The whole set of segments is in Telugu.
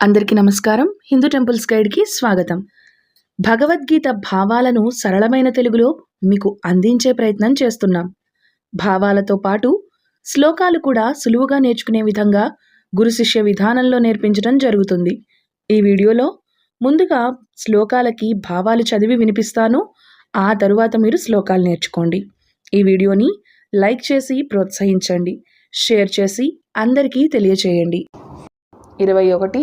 అందరికీ నమస్కారం. హిందూ టెంపుల్స్ గైడ్కి స్వాగతం. భగవద్గీత భావాలను సరళమైన తెలుగులో మీకు అందించే ప్రయత్నం చేస్తున్నాం. భావాలతో పాటు శ్లోకాలు కూడా సులువుగా నేర్చుకునే విధంగా గురు శిష్య విధానంలో నేర్పించడం జరుగుతుంది. ఈ వీడియోలో ముందుగా శ్లోకాలకి భావాలు చదివి వినిపిస్తాను. ఆ తరువాత మీరు శ్లోకాలు నేర్చుకోండి. ఈ వీడియోని లైక్ చేసి ప్రోత్సహించండి. షేర్ చేసి అందరికీ తెలియచేయండి. ఇరవై ఒకటి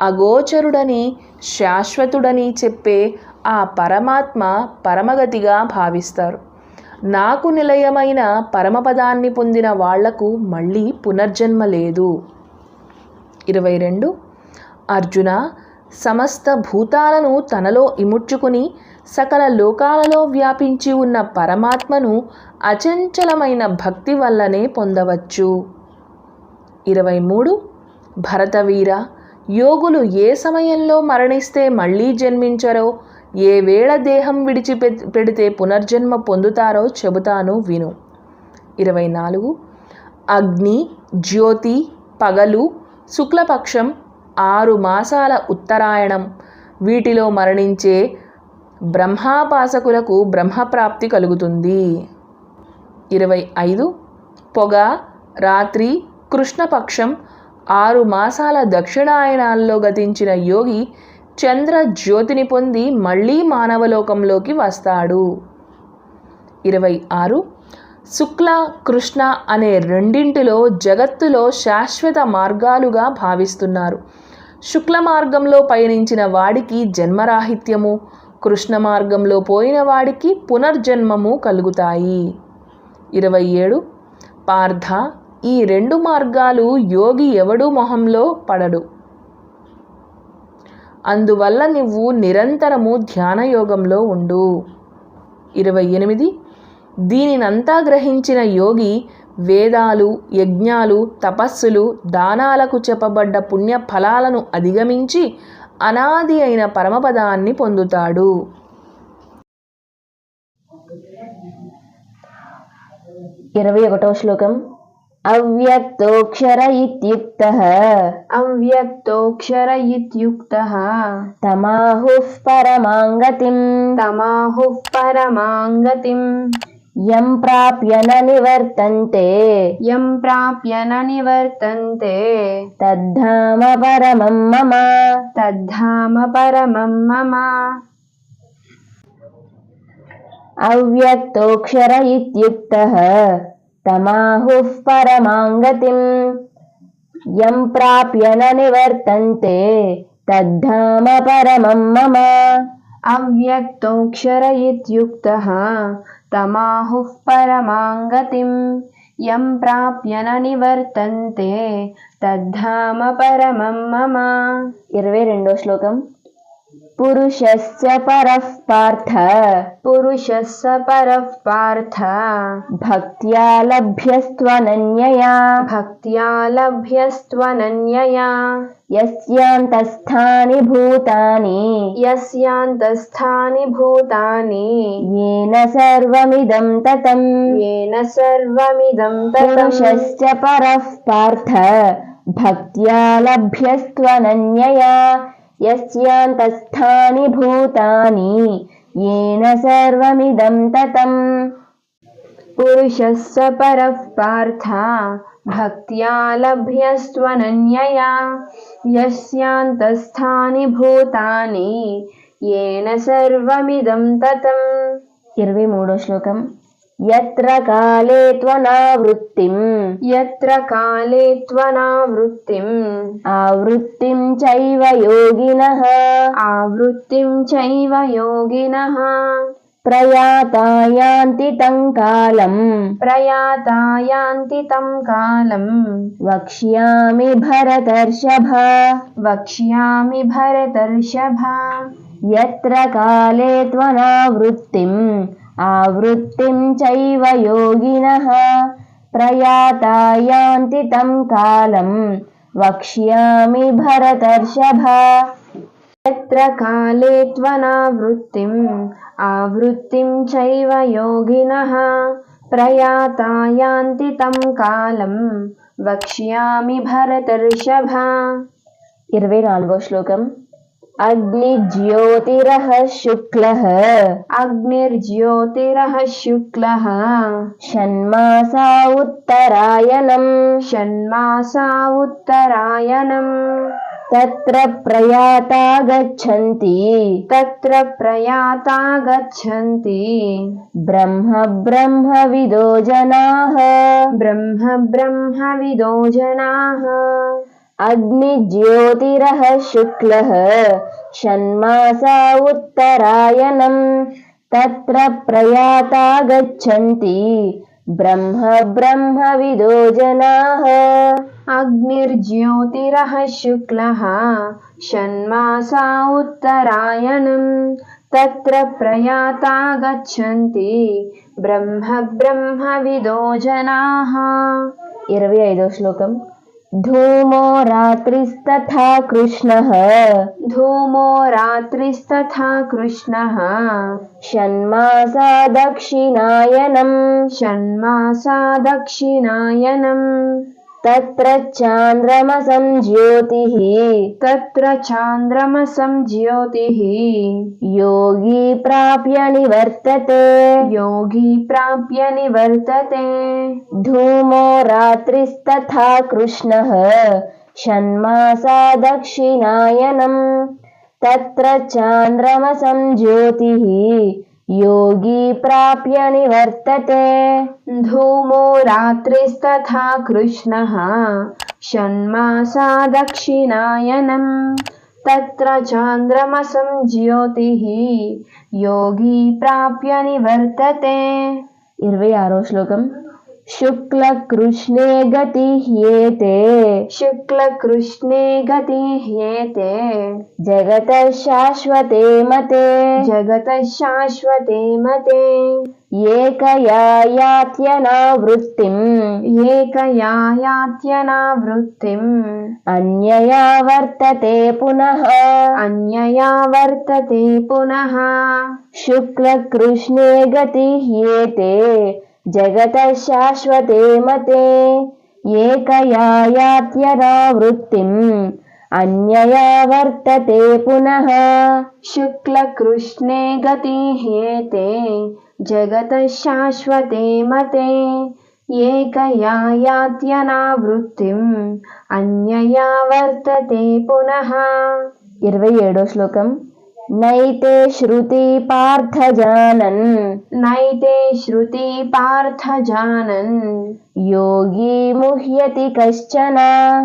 అగోచరుడని శాశ్వతుడని చెప్పే ఆ పరమాత్మ పరమగతిగా భావిస్తారు. నాకు నిలయమైన పరమపదాన్ని పొందిన వాళ్ళకు మళ్ళీ పునర్జన్మ లేదు. ఇరవై రెండు. అర్జున సమస్త భూతాలను తనలో ఇముడ్చుకుని సకల లోకాలలో వ్యాపించి ఉన్న పరమాత్మను అచంచలమైన భక్తి వల్లనే పొందవచ్చు. ఇరవై మూడు. భరతవీర యోగులు ఏ సమయంలో మరణిస్తే మళ్ళీ జన్మించరో ఏ వేళ దేహం విడిచి పెడితే పునర్జన్మ పొందుతారో చెబుతాను విను. ఇరవై నాలుగు. అగ్ని జ్యోతి పగలు శుక్లపక్షం ఆరు మాసాల ఉత్తరాయణం. వీటిలో మరణించే బ్రహ్మాపాసకులకు బ్రహ్మప్రాప్తి కలుగుతుంది. ఇరవై ఐదు. పొగ రాత్రి కృష్ణపక్షం ఆరు మాసాల దక్షిణాయనాల్లో గతించిన యోగి చంద్ర జ్యోతిని పొంది మళ్ళీ మానవలోకంలోకి వస్తాడు. ఇరవై ఆరు. శుక్ల కృష్ణ అనే రెండింటిలో జగత్తులో శాశ్వత మార్గాలుగా భావిస్తున్నారు. శుక్ల మార్గంలో పయనించిన వాడికి జన్మరాహిత్యము కృష్ణ మార్గంలో పోయిన వాడికి పునర్జన్మము కలుగుతాయి. ఇరవై ఏడు. పార్థ ఈ రెండు మార్గాలు యోగి ఎవడు మొహంలో పడడు. అందువల్ల నువ్వు నిరంతరము ధ్యానయోగంలో ఉండు. ఇరవై ఎనిమిది. దీనినంతా గ్రహించిన యోగి వేదాలు యజ్ఞాలు తపస్సులు దానాలకు చెప్పబడ్డ పుణ్య ఫలాలను అధిగమించి అనాది అయిన పరమపదాన్ని పొందుతాడు. ఇరవై ఒకటో శ్లోకం. अव्यक्तोऽक्षर इत्युक्तः अव्यक्तोऽक्षर इत्युक्तः तमाहुः परमाङ्गतिम् तमाहुः परमाङ्गतिम् यं प्राप्य न निवर्तन्ते यं प्राप्य न निवर्तन्ते तद्धाम परमं मम तद्धाम परमं मम अव्यक्तोऽक्षर इत्युक्तः తమాహుః పరమాంగతిం యం ప్రాప్య నివర్తంతే తద్ధామ పరమం మమ అవ్యక్తోక్షర ఇత్యుక్త తమాహుః పరమాంగతిం యం ప్రాప్య నివర్తంతే తద్ధామ పరమం మమ ఇరవై రెండో శ్లోకం పురుషస్య పరః పార్థ पुरुषः स परः पार्थ భక్త్యా లభ్యస్త్వనన్యయా भक्त्या लभ्यस्त्वनन्यया యస్యాంతస్థాని భూతాని यस्यान्तस्थानि भूतानि येन सर्वमिदं ततं येन सर्वमिदं ततं పురుషస్య పరః పార్థ భక్త్యా లభ్యస్త్వనన్యయా యస్యాంతస్థాని భూతాని येन सर्वमिदं ततं पुरुषः स परः पार्थ भक्त्या लभ्यस्त्वनन्यया यस्यान्तस्थानि भूतानि येन सर्वमिदं ततम् ఇరవై మూడో శ్లోకం यत्र काले त्वनावृत्तिम् यत्र काले त्वनावृत्तिम् आवृत्तिं चैव योगिनः आवृत्तिं चैव योगिनः प्रयाता यान्ति तं कालम् प्रयाता यान्ति तं कालम् वक्ष्यामि भरतर्षभा वक्ष्यामि भरतर्षभा यत्र काले त्वनावृत्तिम् ఆవృత్తిం చైవ యోగినః ప్రయాతాయాంతి తం కాలం వక్ష్యామి భరతర్షభ यत्र काले त्वनावृत्तिम् आवृत्तिं चैव योगिनः प्रयाता यान्ति तं कालं वक्ष्यामि भरतर्षभा ఇరవై నాలుగో శ్లోకం अग्निज्योतिरः शुक्लः। अग्निर्ज्योतिरः शुक्लः। षण्मासा उत्तरायणम्। षण्मासा उत्तरायणम्। तत्र प्रयाता गच्छन्ति। तत्र प्रयाता गच्छन्ति। ब्रह्म ब्रह्मविदो जनाः। ब्रह्म ब्रह्मविदो जनाः। अग्निज्योतिरः शुक्लः षण्मासा उत्तरायणं तत्र प्रयाता गच्छन्ति ब्रह्म ब्रह्मविदो जनाः अग्निर्ज्योतिरः शुक्लः षण्मासा उत्तरायणं तत्र प्रयाता गच्छन्ति ब्रह्म ब्रह्मविदो जनाः इरवै ऐदो श्लोकम् धूमो रात्रिस्तथा कृष्णः। धूमो रात्रिस्तथा कृष्णः। षण्मासा दक्षिणायनम्। षण्मासा दक्षिणायनम्। तत्र चान्द्रमसं ज्योतिः तत्र चान्द्रमसं ज्योतिः योगी प्राप्य निवर्तते योगी प्राप्य निवर्तते धूमो रात्रिस्तथा कृष्णः षण्मासा दक्षिणायनम् तत्र चान्द्रमसं ज्योतिः योगी प्राप्य निवर्तते धूमो रात्रिस्तथा कृष्णः षण्मासा दक्षिणायनम् तत्र चान्द्रमसं ज्योतिः योगी प्राप्य निवर्तते इरवै आरो श्लोकम् శుక్లకృష్ణే గతి హ్యేతే శుక్లకృష్ణే గతి హ్యేతే జగత శాశ్వతే మతే జగత శాశ్వతే మతే ఏకయాత్యనావృత్తిం ఏకయాత్యనావృత్తిం అన్యయా వర్తతే పునః అన్యయా వర్తతే పునః శుక్లకృష్ణే గతి హ్యేతే జగత శాశ్వతే మతే ఏకయాత్యరావృత్తిం అన్యయా వర్తతే పునః శుక్లకృష్ణే గతిహ్యేతే జగత శాశ్వతే మతే ఏకయాత్యనావృత్తిం అన్యయా వర్తతే పునః ఇరవై ఏడో శ్లోకం। नैते श्रुति पार्थ जानन। नैते श्रुति पार्थ जानन। योगी मुह्यति कश्चन।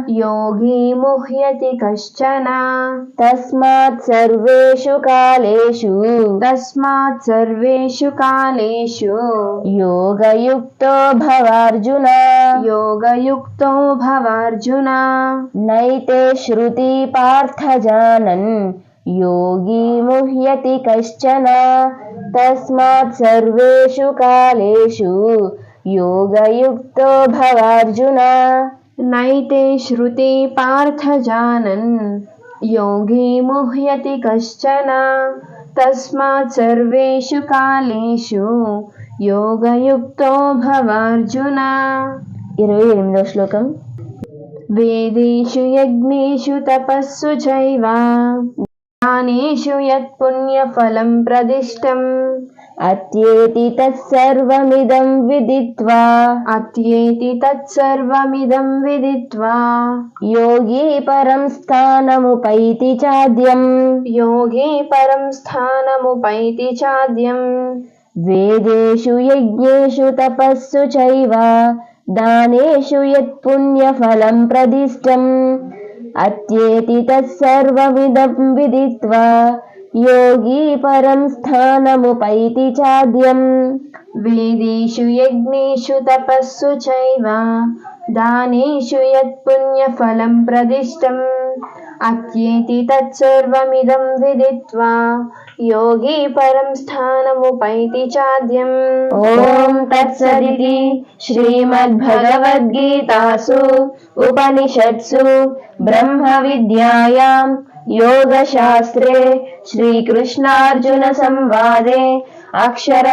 योगी मुह्यति कश्चन। तस्मात् सर्वेषु कालेषु। तस्मात् सर्वेषु कालेषु। योगयुक्तो भवार्जुन। योगयुक्तो भवार्जुन। नैते श्रुति पार्थ जानन। योगी मुह्यति कश्चन। तस्मात् सर्वेषु कालेषु योगयुक्तो भवार्जुन। नैते श्रुते पार्थ जानन्। योगी मुह्यति कश्चन। तस्मात् सर्वेषु कालेषु योगयुक्तो भवार्जुन। इरवै एनिमिदो श्लोकम्। वेदेषु यज्ञेषु तपस्सु चैव దానేషు యత్పుణ్యఫలం ప్రదిష్టం అత్యేతి తత్సర్వమిదం విదిత్వా అత్యేతి తత్సర్వమిదం విదిత్వా యోగి పరం స్థానముపైతి చాద్యం యోగి పరం స్థానముపైతి చాద్యం వేదేషు యజ్ఞేషు తపస్సు చైవ దానేషు యత్ యత్పుణ్యఫలం ప్రదిష్టం అత్యేతి తత్సర్వమిదం విదిత్వా. యోగి పరం స్థానముపైతి చాద్యం. వేదేషు యజ్ఞేషు తపస్సు చైవ. దానేషు యత్పుణ్యఫలం ప్రదిష్టం. अत्येति तत्सर्वमिदं विदित्वा योगी परं स्थानमुपैति चाद्यम् ఓం తత్సదితి శ్రీమద్భగవద్గీతాసు ఉపనిషత్సు బ్రహ్మ విద్యాయాం యోగశాస్త్రే శ్రీకృష్ణార్జున సంవాదే అక్షర